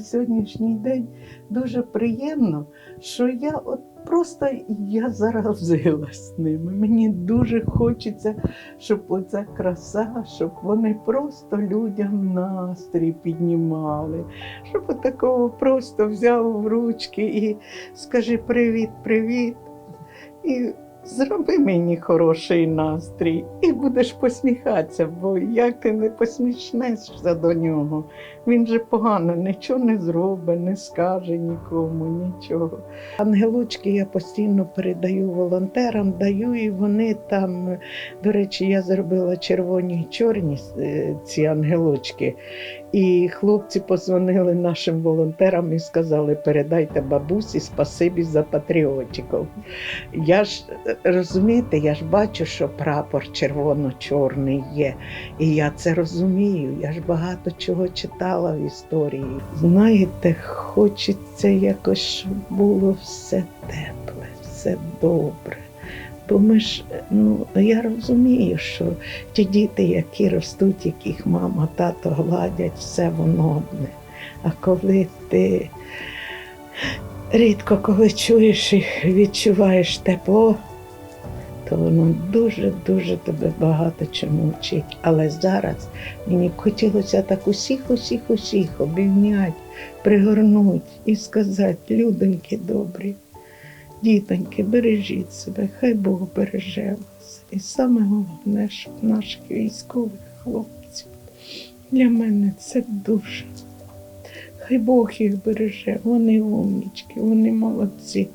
сьогоднішній день дуже приємно, що я от просто я заразилась ними. Мені дуже хочеться, щоб оця краса, щоб вони просто людям настрій піднімали, щоб отакого просто взяв в ручки і скажи привіт, привіт. І зроби мені хороший настрій, і будеш посміхатися, бо як ти не посмішнешся до нього, він же погано нічого не зробить, не скаже нікому, нічого. Ангелочки я постійно передаю волонтерам, даю, і вони там, до речі, я зробила червоні і чорні е, ці ангелочки. І хлопці позвонили нашим волонтерам і сказали: передайте бабусі спасибі за патріотиків. Я ж е, розумієте, я ж бачу, що прапор червоно-чорний є. І я це розумію. Я ж багато чого читала в історії. Знаєте, хочеться якось, щоб було все тепле, все добре. Бо ми ж, ну я розумію, що ті діти, які ростуть, яких мама, тато гладять, все воно одне. А коли ти рідко коли чуєш і відчуваєш тепло, то воно дуже-дуже тебе багато чому вчить. Але зараз мені хотілося так усіх, усіх, усіх обійняти, пригорнути і сказати, людоньки добрі, дітоньки, бережіть себе, хай Бог береже вас. І саме головне, щоб наших військових хлопців для мене це дуже. Хай Бог їх береже, вони умнічки, вони молодці.